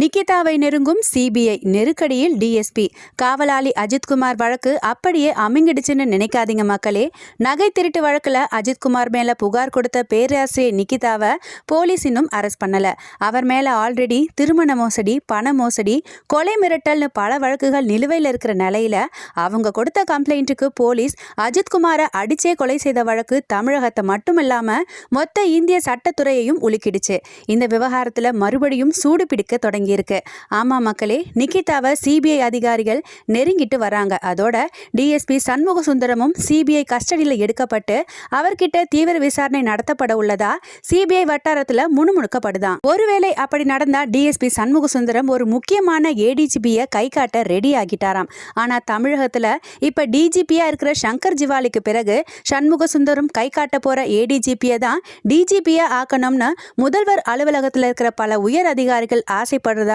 நிகிதாவை நெருங்கும் சிபிஐ நெருக்கடியில் டிஎஸ்பி. காவலாளி அஜித்குமார் வழக்கு அப்படியே அமிங்கிடுச்சுன்னு நினைக்காதீங்க மக்களே. நகை திருட்டு வழக்கில் அஜித்குமார் மேல புகார் கொடுத்த பேராசிரியர் நிகிதாவை போலீஸ் இன்னும் அரெஸ்ட் பண்ணல. அவர் மேல ஆல்ரெடி திருமண மோசடி பண மோசடி கொலை மிரட்டல்னு பல வழக்குகள் நிலுவையில் இருக்கிற நிலையில அவங்க கொடுத்த கம்ப்ளைண்ட்டுக்கு போலீஸ் அஜித்குமாரை அடிச்சே கொலை செய்த வழக்கு தமிழகத்தை மட்டுமில்லாம மொத்த இந்திய சட்டத்துறையையும் உலுக்கிடுச்சு. இந்த விவகாரத்தில் மறுபடியும் சூடு பிடிக்க தொடங்கி தொடங்கியிருக்கு ஆமா மக்களே நிக்கிதாவை சிபிஐ அதிகாரிகள் நெருங்கிட்டு வராங்க. அதோட டிஎஸ்பி சண்முக சுந்தரமும் சிபிஐ கஸ்டடியில் எடுக்கப்பட்டு அவர்கிட்ட தீவிர விசாரணை நடத்தப்பட உள்ளதா? சிபிஐ வட்டாரத்தில் முணுமுணுக்கப்படுதான். ஒருவேளை அப்படி நடந்தா டிஎஸ்பி சண்முக சுந்தரம் ஒரு முக்கியமான ஏடிஜிபியை கை காட்ட ரெடி ஆகிட்டாராம். ஆனா தமிழகத்துல இப்ப டிஜிபியா இருக்கிற சங்கர் ஜிவாலிக்கு பிறகு சண்முக சுந்தரம் கை காட்ட போகிற ஏடிஜிபியை தான் டிஜிபியை ஆக்கணும்னு முதல்வர் அலுவலகத்தில் இருக்கிற பல உயர் அதிகாரிகள் ஆசைப்படுற